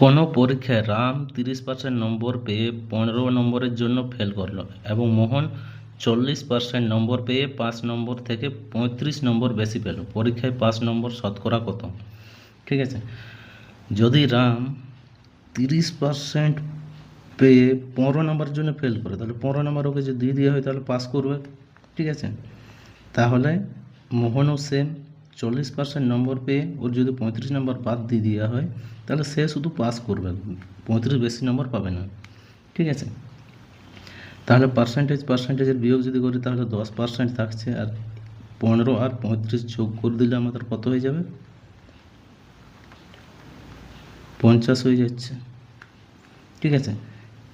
কোনো পরীক্ষায় রাম তিরিশ পার্সেন্ট নম্বর পেয়ে পনেরো নম্বরের জন্য ফেল করল এবং মোহন চল্লিশ পার্সেন্ট নম্বর পেয়ে পাঁচ নম্বর থেকে পঁয়ত্রিশ নম্বর বেশি পেল। পরীক্ষায় পাঁচ নম্বর শতকরা কত? ঠিক আছে? যদি রাম তিরিশ পার্সেন্ট পেয়ে পনেরো নম্বরের জন্য ফেল করে, তাহলে পনেরো নম্বর ওকে যদি দিয়ে দেওয়া হয়, তাহলে পাস করবে। ঠিক আছে? তাহলে মোহনও সেম চল্লিশ পার্সেন্ট নম্বর পেয়ে ওর যদি পঁয়ত্রিশ নম্বর বাদ দিয়ে দেওয়া হয়, তাহলে সে শুধু পাস করবে। পঁয়ত্রিশ বেশি নম্বর পাবে না। ঠিক আছে? তাহলে পার্সেন্টেজ পার্সেন্টেজের বিয়োগ যদি করি, তাহলে দশ পার্সেন্ট থাকছে আর পনেরো আর পঁয়ত্রিশ যোগ করে দিলে আমাদের কত হয়ে যাবে? পঞ্চাশ হয়ে যাচ্ছে। ঠিক আছে?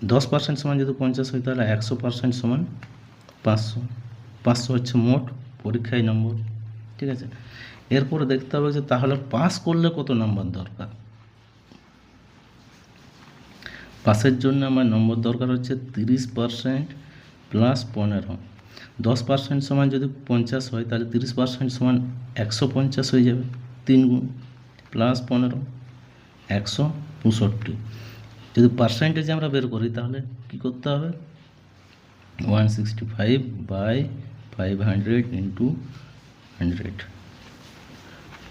দশ পার্সেন্ট সমান যদি পঞ্চাশ হয়, তাহলে একশো পার্সেন্ট সমান পাঁচশো। পাঁচশো হচ্ছে মোট পরীক্ষায় নম্বর। ঠিক আছে? এরপরে দেখতে হবে যে তাহলে পাস করলে কত নম্বর দরকার? পাসের জন্য আমার নম্বর দরকার হচ্ছে তিরিশ পার্সেন্ট প্লাস পনেরো। দশ পার্সেন্ট সমান যদি পঞ্চাশ হয়, তাহলে তিরিশ পার্সেন্ট সমান একশো পঞ্চাশ হয়ে যাবে। তিন গুণ প্লাস পনেরো, একশো পঁয়ষট্টি। যদি পার্সেন্টেজ আমরা বের করি, তাহলে কী করতে হবে? One sixty five by five hundred into hundred.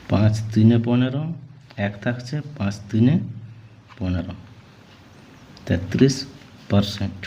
পাঁচ তিনে পনেরো এক থাকছে পাঁচ তিনে পনেরো। তেত্রিশ পারসেন্ট।